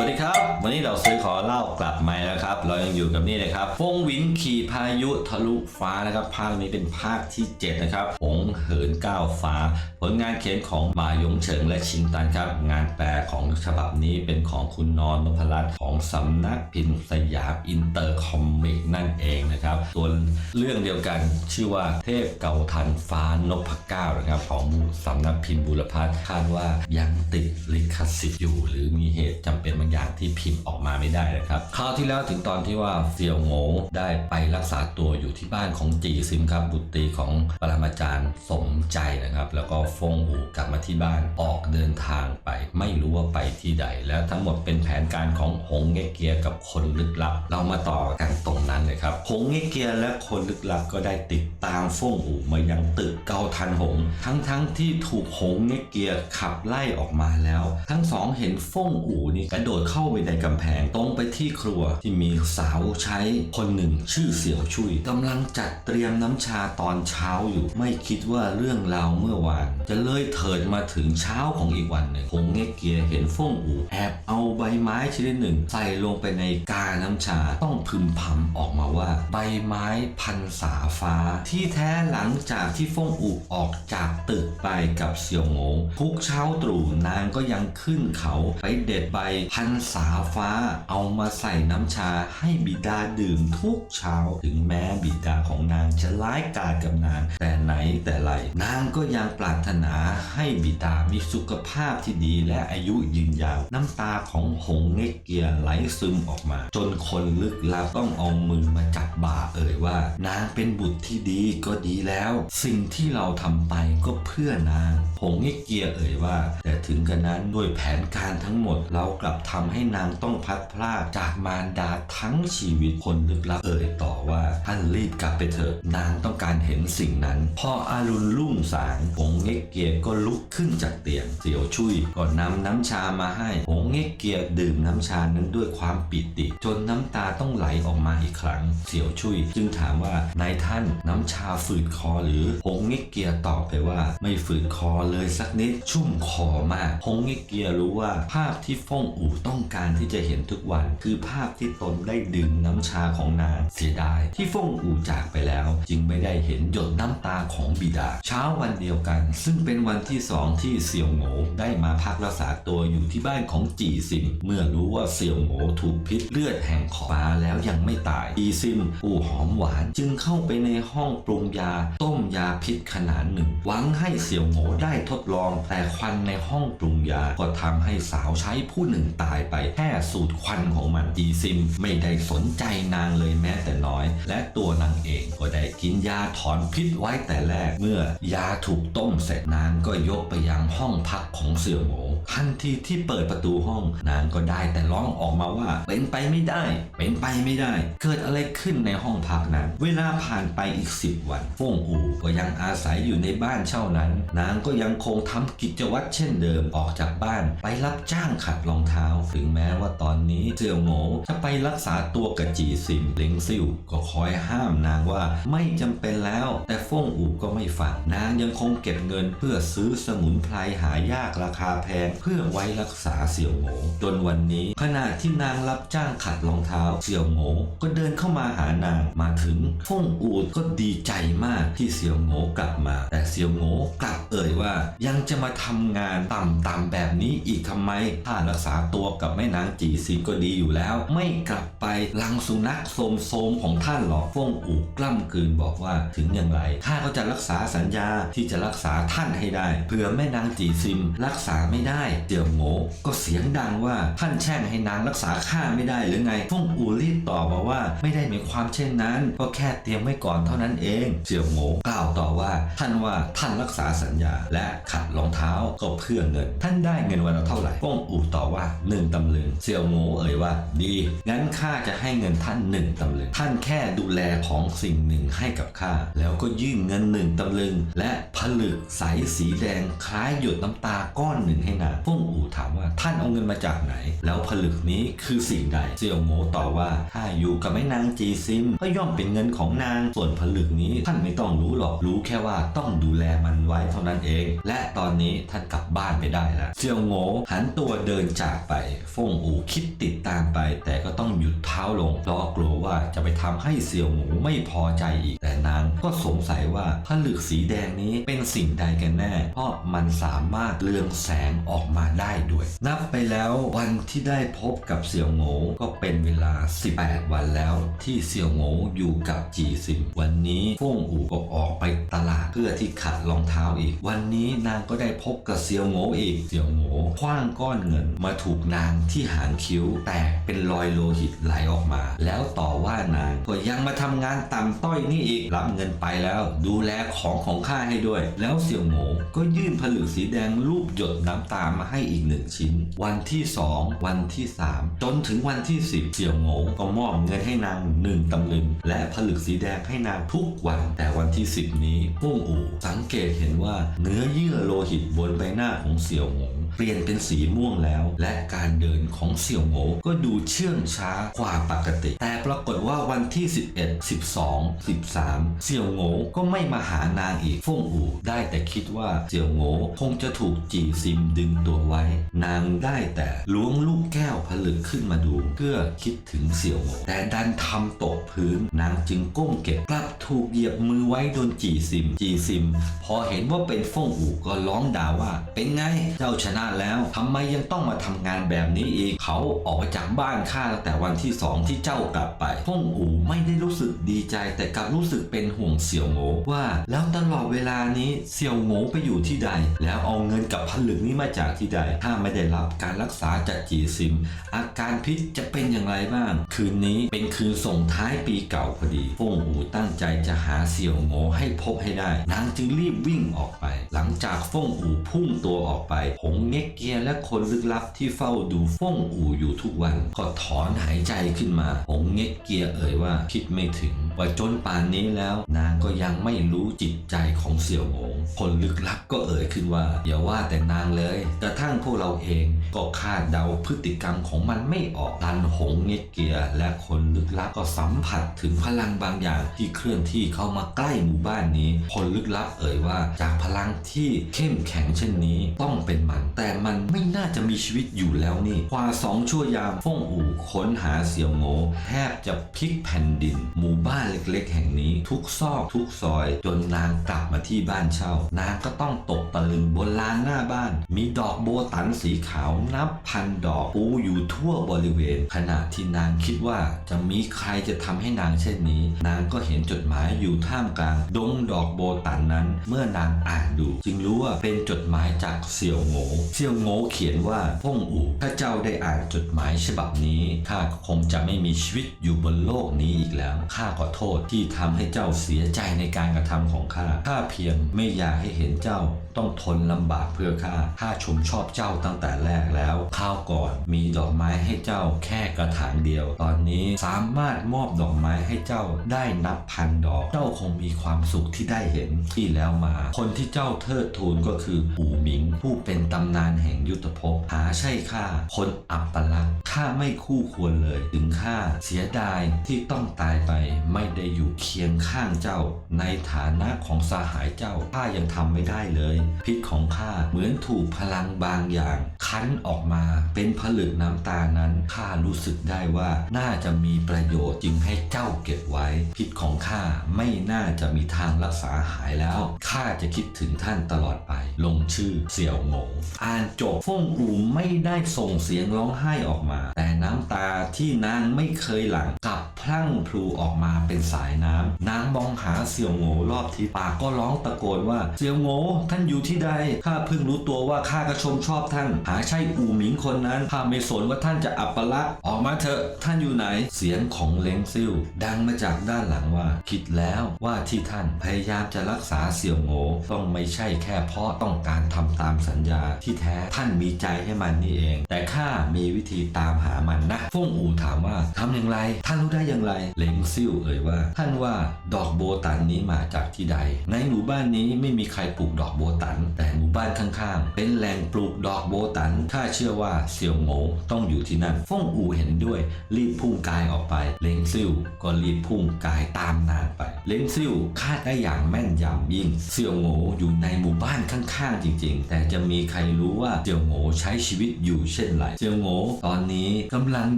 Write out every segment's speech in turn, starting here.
สวัสดีครับ วันนี้เราซื้อขอเล่ากลับมาแล้วครับ เรายังอยู่กับนี่เลยครับฟงวินขี่พายุทะลุฟ้านะครับภาคนี้เป็นภาคที่ 7 นะครับหงเหินก้าวฟ้า ผลงานเขียนของหมายงเฉิงและชินตันครับ งานแปลของฉบับนี้เป็นของคุณนอนนพรัตน์ของสำนักพิมพ์สยามอินเตอร์คอมิกนั่นเองนะครับส่วนเรื่องเดียวกันชื่อว่าเทพเก่าทันฟ้านพเก้านะครับของสำนักพิมพ์บุรพัฒน์คาดว่ายังติดลิขสิทธิ์อยู่ หรือมีเหตุจำเป็นบางอย่างที่พิมพ์ออกมาไม่ได้นะครับคราวที่แล้วถึงตอนที่ว่าเสี่ยวโง่ได้ไปรักษาตัวอยู่ที่บ้านของจีซิมครับบุตรีของปรมาจารย์สมใจนะครับ แล้วก็ฟงอูกลับมาที่บ้านออกเดินทางไปไม่รู้ว่าไปที่ใด แล้วทั้งหมดเป็นแผนการของหงเงเกียกับคนลึกลับ เรามาต่อกันตรงนั้นเลยครับหงเงเกียและคนลึกลับก็ได้ติดตามฟงอูมายังตึกเกาทันหง ทั้งทั้งที่ถูกหงเงเกียขับไล่ออกมาแล้ว ทั้งสองเห็นฟงอูนี่กระโดดเข้าไปในกำแพงตรงไปที่ครัวที่มีสาวใช้คนหนึ่งชื่อเสี่ยวชุยกำลังจัดเตรียมน้ำชาตอนเช้าอยู่ ไม่คิดว่าเรื่องราวเมื่อวาน จะเลยเถิดมาถึงเช้าของอีกวันหนึ่งหงเงเกียเห็นฟงอูแอบเอาใบไม้ชนิดหนึ่ง ใส่ลงไปในกาน้ำชาต้องพึมพำออกมาว่า ใบไม้พันสาฟ้า ที่แท้หลังจากที่ฟงอูออกจากตึกไปกับเสี่ยวโงทุกเช้าตรู่นางก็ยังขึ้นเขาไปเด็ดใบพันสาฟ้าเอามาใส่น้ำชาให้บิดาดื่มทุกเช้า ถึงแม้บิดาของนางจะร้ายกาจกับนาง แต่ไหนแต่ไรนางก็ยังปรารถนาให้บิดามีสุขภาพที่ดีและอายุยืนยาว น้ำตาของหงเงกเกียไหลซึมออกมา จนคนลึกลับต้องเอามือมาจับบ่าเอ่ยว่า นางเป็นบุตรที่ดีก็ดีแล้ว สิ่งที่เราทำไปก็เพื่อนางหงเงกเกียเอ่ยว่าแต่ถึงกระนั้นด้วยแผนการทั้งหมด เรากลับทำให้นางต้องพัดพรากจากมารดาทั้งชีวิตคนลึกลับเอ่ยต่อว่าท่านรีบกลับไปเถอะนางต้องการเห็นสิ่งนั้น พออารุณรุ่งสางหงเงกเกียก็ลุกขึ้นจากเตียงเสี่ยวชุยก็นำน้ำชามาให้หงเงกเกียดื่มน้ำชานั้นด้วยความปิติ จนน้ำตาต้องไหลออกมาอีกครั้ง เสี่ยวชุย จึงถามว่านายท่านน้ำชาฝืดคอหรือหงเงกเกียตอบไปว่า ไม่ฝืดคอเลยสักนิดชุ่มคอมากหงเงกเกียรู้ว่าภาพที่ฟงอู่ต้องการที่จะเห็นทุกวัน คือภาพที่ตนได้ดื่มน้ำชาของนางเสียดาย ที่ฟงอู่จากไปแล้ว จึงไม่ได้เห็นหยดน้ำตาของบิดา เช้าวันเดียวกัน ซึ่งเป็นวันที่สองที่เสี่ยวโง่ได้มาพักรักษาตัวอยู่ที่บ้านของจีซิมเมื่อรู้ว่าเสี่ยวโง่ถูกพิษเลือดแห่งขอฟ้าแล้วยังไม่ตายจีซิมผู้หอมหวานจึงเข้าไปในห้องปรุงยาต้มยาพิษขนาดหนึ่งหวังให้เสี่ยวโง่ได้ทดลองแต่ควันในห้อง้องปรุงยา ก็ทำให้สาวใช้ผู้หนึ่งตายไปแค่สูตรควันของมันจีซิม ไม่ได้สนใจนางเลยแม้แต่น้อย และตัวนางเองก็ได้กินยาถอนพิษไว้แต่แรก เมื่อยาถูกต้มเสร็จนางก็ยกไปยังห้องพักของเสี่ยวโง ทันทีที่เปิดประตูห้อง นางก็ได้แต่ร้องออกมาว่า เป็นไปไม่ได้ เป็นไปไม่ได้ เกิดอะไรขึ้นในห้องพักนั้น เวลาผ่านไปอีกสิบวันฟงอูก็ยังอาศัยอยู่ในบ้านเช่านั้น นางก็ยังคงทำกิจวัตรเช่นเดิมออกจากบ้านไปรับจ้างขัดรองเท้า ถึงแม้ว่าตอนนี้เสี่ยวโง่จะไปรักษาตัวกับจีซิมเล็งซิ่วก็คอยห้ามนางว่าไม่จำเป็นแล้ว แต่ฟงอูก็ไม่ฟังนางยังคงเก็บเงินเพื่อซื้อสมุนไพรหายากราคาแพงเพื่อไว้รักษาเสี่ยวโงจนวันนี้ ขณะที่นางรับจ้างขัดรองเท้าเสี่ยวโงก็เดินเข้ามาหานางมาถึงฟงอูดก็ดีใจมากที่เสี่ยวโงกลับมา แต่เสี่ยวโงกลับเอ่ยว่า ยังจะมาทำงานต่ำๆแบบนี้อีกทำไมถ้ารักษาตัวกับแม่นางจีซินก็ดีอยู่แล้ว ไม่กลับไปลังสุนัขโสมๆของท่านหรอกฟงอูกล้ำกลืนบอกว่าถึงอย่างไรข้าก็จะรักษาสัญญาที่จะรักษาท่านให้ได้เผื่อแม่นางจีซิมรักษาไม่ได้เสี่ยวโงก็เสียงดังว่าท่านแช่งให้นางรักษาข้าไม่ได้หรือไงฟงอูรีบตอบมาว่าไม่ได้หมายความเช่นนั้น ก็แค่เตรียมไว้ก่อนเท่านั้นเองเสี่ยวโงกล่าวต่อว่าท่านว่าท่านรักษาสัญญา และขัดรองเท้าก็เพื่อเงิน ท่านได้เงินวันละเท่าไหร่ฟงอูตอบว่าหนึ่งตำลึงเสี่ยวโงเอ่ยว่า ดีงั้นข้าจะให้เงินท่านหนึ่งตำลึงท่านแค่ดูแลของสิ่งหนึ่งให้กับข้าแล้วก็ยื่นเงินหนึ่งตำลึง และผลึกใสสีแดงคล้ายหยดน้ำตาก้อนหนึ่งให้นางฟงอู่ถามว่าท่านเอาเงินมาจากไหน แล้วผลึกนี้คือสิ่งใดเสี่ยวโง่ตอบว่าถ้าอยู่กับแม่นางจีซิมก็ย่อมเป็นเงินของนาง ส่วนผลึกนี้ท่านไม่ต้องรู้หรอกรู้แค่ว่าต้องดูแลมันไว้เท่านั้นเอง และตอนนี้ท่านกลับบ้านไปได้แล้วเสี่ยวโง่หันตัวเดินจากไปฟงอู่คิดติดตามไป แต่ก็ต้องหยุดเท้าลงเพราะกลัวว่าจะไปทำให้เสี่ยวหมูไม่พอใจอีก แต่นางก็สงสัยว่าผลึกสีแดงนี้เป็นสิ่งใดกันแน่ เพราะมันสามารถเรืองแสงออกมาได้ด้วย นับไปแล้ววันที่ได้พบกับเสี่ยวโงก็เป็นเวลา 18 วันแล้วที่เสี่ยวโงอยู่กับจีซิม วันนี้ฟงอูก็ออกไปตลาดเพื่อที่ขัดรองเท้าอีก วันนี้นางก็ได้พบกับเสี่ยวโงอีกเสี่ยวโงคว้างก้อนเงินมาถูกนางที่หางคิ้ว แตกเป็นรอยโลหิตไหลออกมา แล้วต่อว่านางก็ยังมาทำงานต่ำต้อยนี่อีกรับเงินไปแล้ว ดูแลของของข้าให้ด้วย แล้วเสี่ยวโงก็ยื่นผลึกสีแดงรูปหยดน้ำตามาให้อีกหนึ่งชิ้น วันที่สองวันที่สามจนถึงวันที่สิบเสี่ยวโงก็มอบเงินให้นางหนึ่งตำลึง และผลึกสีแดงให้นางทุกวัน แต่วันที่สิบนี้พุ่งอู่สังเกตเห็นว่าเนื้อเยื่อโลหิตบนใบหน้าของเสี่ยวโง เปลี่ยนเป็นสีม่วงแล้ว และการเดินของเสี่ยวโง่ก็ดูเชื่องช้ากว่าปกติ แต่ปรากฏว่าวันที่ 11 12 13 เสี่ยวโง่ก็ไม่มาหานางอีกฟงอู่ได้แต่คิดว่าเสี่ยวโง่คงจะถูกจีซิมดึงตัวไว้ นางได้แต่ล้วงลูกแก้วผลึกขึ้นมาดู เพื่อคิดถึงเสี่ยวโง่แต่ดันทำตกพื้นนางจึงก้มเก็บกลับถูกเหยียบมือไว้โดนจีซิม จีซิม พอเห็นว่าเป็นฟงอู่ก็ร้องด่าว่า เป็นไงเจ้าชนะแล้วทำไมยังต้องมาทำงานแบบนี้อีก เขาออกจากบ้านข้าตั้งแต่วันที่สองที่เจ้ากลับไปฟ่งอูไม่ได้รู้สึกดีใจ แต่กลับรู้สึกเป็นห่วงเสี่ยวโงว่า แล้วตลอดเวลานี้เสี่ยวโงไปอยู่ที่ใด แล้วเอาเงินกับผลึกนี้มาจากที่ใด ถ้าไม่ได้รับการรักษาจากจีซิม อาการพิษจะเป็นอย่างไรบ้าง คืนนี้เป็นคืนส่งท้ายปีเก่าพอดีฟ่งอูตั้งใจจะหาเสี่ยวโงให้พบให้ได้ นางจึงรีบวิ่งออกไป หลังจากฟ่งอูพุ่งตัวออกไปหงเง็กเกียและคนลึกลับที่เฝ้าดูฟ่งอูอยู่ทุกวัน ก็ถอนหายใจขึ้นมาหงเง็กเกียเอ่ยว่าคิดไม่ถึง ว่าจนป่านนี้แล้ว นางก็ยังไม่รู้จิตใจของเสี่ยวหงคนลึกลับก็เอ่ยขึ้นว่าอย่าว่าแต่นางเลยกระ ทั่งพวกเราเองก็คาดเดาพฤติกรรมของมันไม่ออกตันหงเง็กเกียและคนลึกลับก็สัมผัสถึงพลังบางอย่างที่เคลื่อนที่เข้ามาใกล้หมู่บ้านนี้ คนลึกลับเอ่ยว่าจากพลังที่เข้มแข็งเช่นนี้ต้องเป็นมัน แต่มันไม่น่าจะมีชีวิตอยู่แล้วนี่กว่าสองชั่วยามฟ่งอู่ค้นหาเสี่ยวโง่แทบจะพลิกแผ่นดิน หมู่บ้านเล็กๆ แห่งนี้ ทุกซอกทุกซอย จนนางกลับมาที่บ้านเช่า นางก็ต้องตกตะลึงบนลานหน้าบ้าน มีดอกโบตันสีขาวนับพันดอกปูอยู่ทั่วบริเวณ ขณะที่นางคิดว่าจะมีใครจะทำให้นางเช่นนี้ นางก็เห็นจดหมายอยู่ท่ามกลางดงดอกโบตันนั้น เมื่อนางอ่านดู จึงรู้ว่าเป็นจดหมายจากเสี่ยวโง่เสี่ยวโง่เขียนว่าพ่งอู่ถ้าเจ้าได้อ่านจดหมายฉบับนี้ข้าคงจะไม่มีชีวิตอยู่บนโลกนี้อีกแล้วข้าขอโทษที่ทำให้เจ้าเสียใจในการกระทำของข้าข้าเพียงไม่อยากให้เห็นเจ้าต้องทนลำบากเพื่อข้าข้าชมชอบเจ้าตั้งแต่แรกแล้วข้าวก่อนมีดอกไม้ให้เจ้าแค่กระถางเดียว ตอนนี้สามารถมอบดอกไม้ให้เจ้าได้นับพันดอก เจ้าคงมีความสุขที่ได้เห็นที่แล้วมา คนที่เจ้าเทิดทูนก็คืออู่หมิง ผู้เป็นตำนานแห่งยุทธภพหาใช่ข้าคนอับปลักข้าไม่คู่ควรเลยถึงข้าเสียดายที่ต้องตายไปไม่ได้อยู่เคียงข้างเจ้า ในฐานะของสหายเจ้าข้ายังทำไม่ได้เลย พิษของข้าเหมือนถูกพลังบางอย่างคั้นออกมาเป็นผลึกน้ำตานั้นข้ารู้สึกได้ว่าน่าจะมีประโยชน์จึงให้เจ้าเก็บไว้ พิษของข้าไม่น่าจะมีทางรักษาหายแล้วข้าจะคิดถึงท่านตลอดไป ลงชื่อเสี่ยวหงงอ่านจบฟงอูไม่ได้ส่งเสียงร้องไห้ออกมา น้ำตาที่นางไม่เคยหลั่งกลับพลั่งพลูออกมาเป็นสายน้ำนางมองหาเสี่ยวโง่รอบทิศปากก็ร้องตะโกนว่าเสี่ยวโง่ท่านอยู่ที่ใดข้าเพิ่งรู้ตัวว่าข้าก็ชมชอบท่าน หาใช่อูหมิงคนนั้นข้าไม่สนว่าท่านจะอับปลักออกมาเถอะท่านอยู่ไหน เสียงของเล้งซิ่วดังมาจากด้านหลังว่า คิดแล้วว่าที่ท่านพยายามจะรักษาเสี่ยวโง่ต้องไม่ใช่แค่เพราะต้องการทำตามสัญญาที่แท้ท่านมีใจให้มันนี่เอง แต่ข้ามีวิธีตามหามันนะฟงอูถามว่าทำอย่างไรท่านรู้ได้อย่างไรเลงซิ่วเอ่ยว่า ท่านว่าดอกโบตันนี้มาจากที่ใด ในหมู่บ้านนี้ไม่มีใครปลูกดอกโบตัน แต่หมู่บ้านข้างๆ เป็นแหล่งปลูกดอกโบตันข้าเชื่อว่าเสี่ยวโหงต้องอยู่ที่นั่นฟงอูเห็นด้วย รีบพุ่งกายออกไปเลงซิ่วก็รีบพุ่งกายตามนางไป เล้งซิ่วคาดได้อย่างแม่นยำยิ่ง เสี่ยวโหงอยู่ในหมู่บ้านข้างๆ จริง ๆ แต่จะมีใครรู้ว่าเสี่ยวโหงใช้ชีวิตอยู่เช่นไร เสี่ยวโหงตอนนี้กำลัง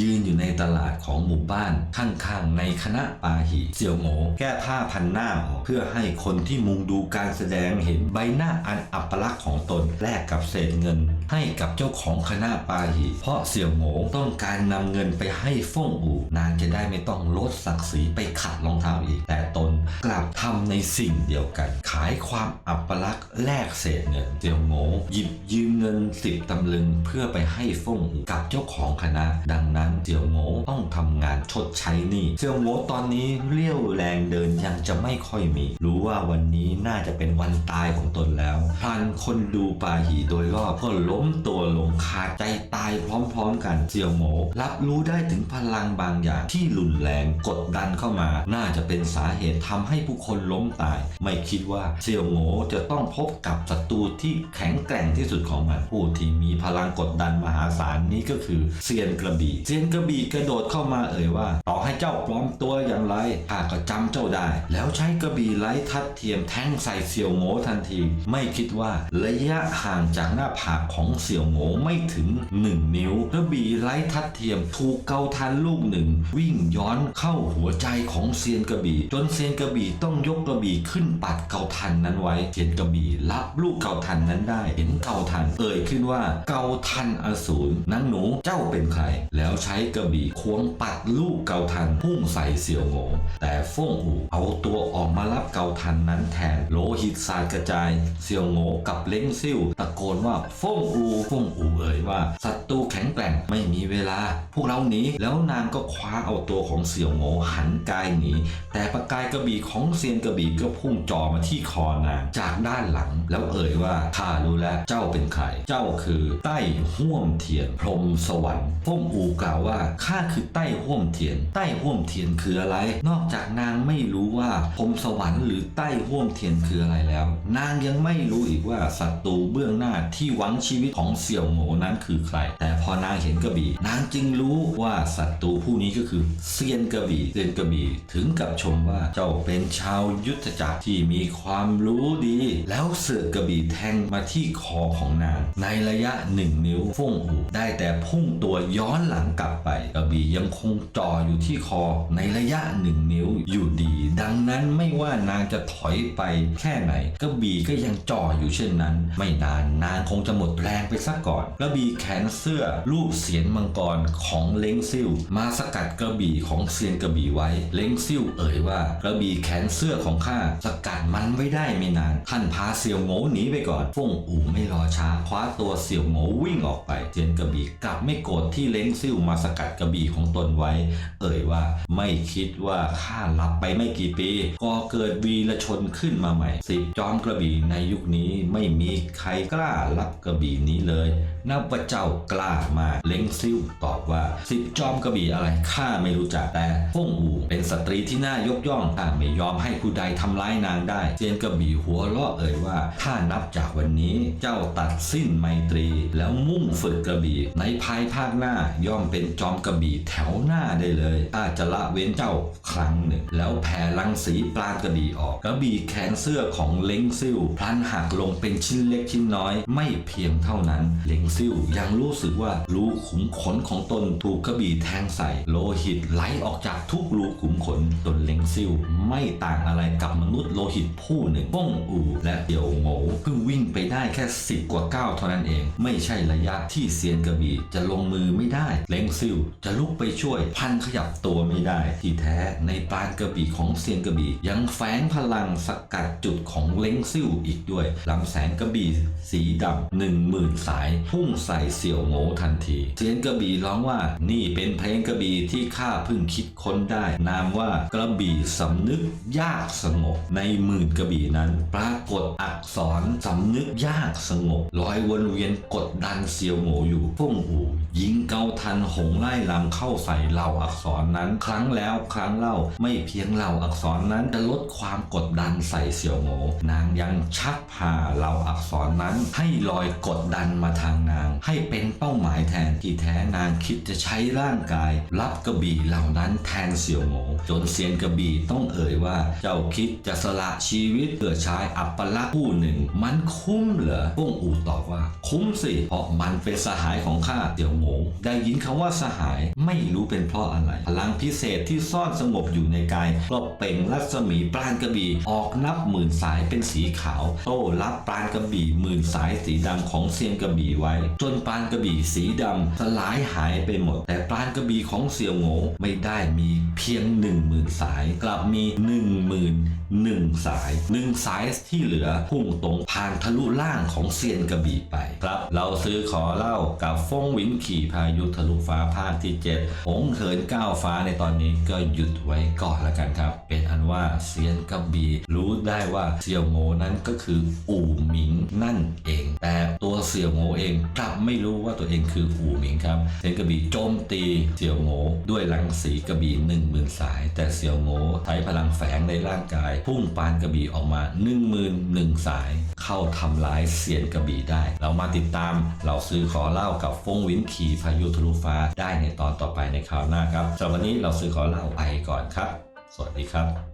ยืนอยู่ในตลาดของหมู่บ้านข้างๆ ในคณะปาหี เสี่ยวโหงแก้ผ้าพันหน้าออกเพื่อให้คนที่มุงดูการแสดงเห็นใบหน้าอันอัปลักษณ์ของตนแลกกับเศษเงินให้กับเจ้าของคณะปาหีเพราะเสี่ยวโหงต้องการนำเงินไปให้ฟ่งอูนางจะได้ไม่ต้องลดศักดิ์ศรีไปขัดรองเท้าอีก แต่ตนกลับทำในสิ่งเดียวกัน ขายความอัปลักษณ์แลกเศษเงิน เสี่ยวโหงหยิบยืมเงินสิบตำลึงเพื่อไปให้ฟ่งอูกับเจ้าของคณะ ดังนั้นเสี่ยวโหงต้องทำงานชดใช้หนี้เสี่ยวโหงตอนนี้เรี่ยวแรงเดินยังจะไม่ค่อยมี รู้ว่าวันนี้น่าจะเป็นวันตายของตนแล้วพลันคนดูปาหีโดยรอบก็ล้มตัวลงขาดใจตายพร้อมๆ กันเสี่ยวโหงรับรู้ได้ถึงพลังบางอย่างที่รุนแรงกดดันเข้ามา น่าจะเป็นสาเหตุทำให้ผู้คนล้มตาย ไม่คิดว่าเสี่ยวโหงจะต้องพบกับศัตรูที่แข็งแกร่งที่สุดของมันผู้ที่มีพลังกดดันมหาศาลนี้ก็คือเซียนกระบี่เซียนกระบี่กระโดดเข้ามาเอ่ยว่า ต่อให้เจ้าปลอมตัวอย่างไรข้าก็จำเจ้าได้ แล้วใช้กระบี่ไร้ทัดเทียมแทงใส่เสี่ยวโง่ทันที ไม่คิดว่าระยะห่างจากหน้าผากของสองเสี่ยวโง่ไม่ถึง 1 นิ้วกระบี่ไร้ทัดเทียมถูกเกาทันลูกหนึ่ง วิ่งย้อนเข้าหัวใจของเซียนกระบี่ จนเซียนกระบี่ต้องยกกระบี่ขึ้นปัดเกาทันนั้นไว้เซียนกระบี่รับลูกเกาทันนั้นได้ เห็นเกาทัน เอ่ยขึ้นว่าเกาทันอสูรนางหนูเจ้าเป็นใคร แล้วใช้กระบี่ควงปัดลูกเกาทันพุ่งใส่เสี่ยวโง่แต่ฟ่งอูเอาตัวออกมารับเกาทันนั้นแทนโลหิตสาดกระจาย เสี่ยวโง่กับเล้งซิ่วตะโกนว่าฟ่งอูฟ่งอูเอ่ยว่าศัตรูแข็งแกร่งไม่มีเวลา พวกเราหนีแล้วนางก็คว้าเอาตัวของเสี่ยวโง่หันกายหนีแต่ประกายกระบี่ของเซียนกระบี่ก็พุ่งจ่อมาที่คอนางจากด้านหลัง แล้วเอ่ยว่าข้ารู้แล้วเจ้าเป็นใคร เจ้าคือใต้ห่วมเทียน พรหมสวรรค์ฟ่งอูกล่าวว่าข้าคือใต้ห่วมเทียน ใต้ห่วมเทียนคืออะไร นอกจากนางไม่รู้ว่าพรหมสวรรค์หรือใต้ห่วมเทียนคืออะไรแล้ว นางยังไม่รู้อีกว่าศัตรูเบื้องหน้าที่หวังชีวิตของเสี่ยวโง่นั้นคือใคร แต่พอนางเห็นกระบี่ นางจึงรู้ว่าศัตรูผู้นี้ก็คือเซียนกระบี่เซียนกระบี่ถึงกับชมว่าเจ้าเป็นชาวยุทธจักรที่มีความรู้ดี แล้วเสือกระบี่แทงมาที่คอของนาง ในระยะหนึ่งนิ้วฟ่งอูได้แต่พุ่งตัวย้อนหลังกลับไป กระบี่ยังคงจ่ออยู่ที่คอ ในระยะหนึ่งนิ้วอยู่ดี ดังนั้นไม่ว่านางจะถอยไปแค่ไหนกระบี่ก็ยังจ่ออยู่เช่นนั้น ไม่นานนางคงจะหมดแรงงไปซะก่อน กระบี่แขนเสื้อรูปเสียนมังกรของเล้งซิ่วมาสกัดกระบี่ของเซียนกระบี่ไว้ เล้งซิ่วเอ่ยว่ากระบี่แขนเสื้อของข้าสกัดมันไว้ได้ไม่นานท่านพาเสี่ยวโง่หนีไปก่อนฟงอู่ไม่รอช้าคว้าตัวเสี่ยวโง่วิ่งออกไปเซียนกระบี่กลับไม่โกรธที่เล้งซิ่วมาสกัดกระบี่ของตนไว้ เอ่ยว่าไม่คิดว่าข้าหลับไปไม่กี่ปีก็เกิดวีรชนขึ้นมาใหม่สิบจอมกระบี่ในยุคนี้ไม่มีใครกล้ารับกระบี่นี้เลย นับว่าเจ้ากล้ามากเล้งซิ่วตอบว่าสิบจอมกระบี่อะไรข้าไม่รู้จักแต่ฟงอูเป็นสตรีที่น่ายกย่องข้าไม่ยอมให้ผู้ใดทำร้ายนางได้เซียนกระบี่หัวเราะเอ่ยว่าถ้านับจากวันนี้เจ้าตัดสิ้นไมตรี แล้วมุ่งฝึกกระบี่ ในภายภาคหน้าย่อมเป็นจอมกระบี่แถวหน้าได้เลยถ้าจะละเว้นเจ้าครั้งหนึ่ง แล้วแผ่ลังสีปรากระบี่ออกกระบี่แขนเสื้อของเล้งซิ่วพลันหักลงเป็นชิ้นเล็กชิ้นน้อย ไม่เพียงเท่านั้นเล้งซิ่วยังรู้สึกว่ารูขุมขนของตนถูกกระบี่แทงใส่ โลหิตไหลออกจากทุกรูขุมขนตนเล้งซิ่วไม่ต่างอะไรกับมนุษย์โลหิตผู้หนึ่งป้งอูและเดียวโง่เพิ่งวิ่งไปได้แค่สิบกว่าก้าวเท่านั้นเอง ไม่ใช่ระยะที่เซียนกระบี่จะลงมือไม่ได้ เล้งซิ่วจะลุกไปช่วยพันขยับตัวไม่ได้ ที่แท้ในปาณกระบี่ของเซียนซียนกระบี่ยังแฝงพลังสกัดจุดของเล้งซิ่วอีกด้วยลำแสงกระบี่สีดำหนึ่งหมื่นสายพุ่งใส่เสี่ยวโง่ทันทีเซียนกระบี่ร้องว่านี่เป็นเพลงกระบี่ที่ข้าเพิ่งคิดค้นได้ นามว่ากระบี่สำนึกยากสงบ ในหมื่นกระบี่นั้น ปรากฏอักษรสำนึกยากสงบลอยวนเวียนกดดันเซียวโง่อยู่ฟงอูยิงเกาทันหงไล่ลำเข้าใส่เหล่าอักษรนั้น ครั้งแล้วครั้งเล่าไม่เพียงเหล่าอักษรนั้นจะลดความกดดันใส่เสี่ยวโง่นางยังชักพาเหล่าอักษรนั้นให้ลอยกดดันมาทางนั้นาง ให้เป็นเป้าหมายแทนที่แท้นางคิดจะใช้ร่างกาย รับกระบี่เหล่านั้นแทนเสี่ยวโง่จนเซียนกระบี่ต้องเอ่ยว่า เจ้าคิดจะสละชีวิตเพื่อชายอัปลักษณ์ผู้หนึ่ง มันคุ้มเหรอป้งอูตอบว่า คุ้มสิ เพราะมันเป็นสหายของข้าเสี่ยวโง่ได้ยินคำว่าสหายไม่รู้เป็นเพราะอะไร พลังพิเศษที่ซ่อนสงบอยู่ในกายก็เป่งรัศมีปราณกระบี่ออกนับหมื่นสายเป็นสีขาว โต้รับปราณกระบี่หมื่นสายสีดำของเซียนกระบี่ไว้จนปาณกระบี่สีดำสลายหายไปหมด แต่ปาณกระบี่ของเสี่ยวโง่ไม่ได้มีเพียงหนึ่งหมื่นสาย กลับมีหนึ่งหมื่นหนึ่งสายหนึ่งสายที่เหลือพุ่งตรงผ่านทะลุล่างของเซียนกระบี่ไปครับ เราซื้อขอเล่ากับฟงวินขี่พายุทะลุฟ้าภาคที่7หงเหินก้าวฟ้าในตอนนี้ก็หยุดไว้ก่อนแล้วกันครับ เป็นอันว่าเซียนกระบี่รู้ได้ว่าเสี่ยวโง่นั้นก็คืออู่หมิงนั่นเอง แต่ตัวเสี่ยวโง่เองกลับไม่รู้ว่าตัวเองคืออู่หมิงครับเซียนกระบี่โจมตีเสี่ยวโง่ด้วยรังสีกระบี่หนึ่งหมื่นสาย แต่เสี่ยวโง่ใช้พลังแฝงในร่างกาย พุ่งปานกระบี่ออกมา1 1 0 0 0สาย เข้าทำลายเซียนกระบี่ได้ เรามาติดตามเราซื้อขอเล่ากับฟงวินขี่พายุทะลุฟ้าได้ในตอนต่อไปในคราวหน้าครับสำหรับวันนี้เราซื้อขอเล่าไปก่อนครับ สวัสดีครับ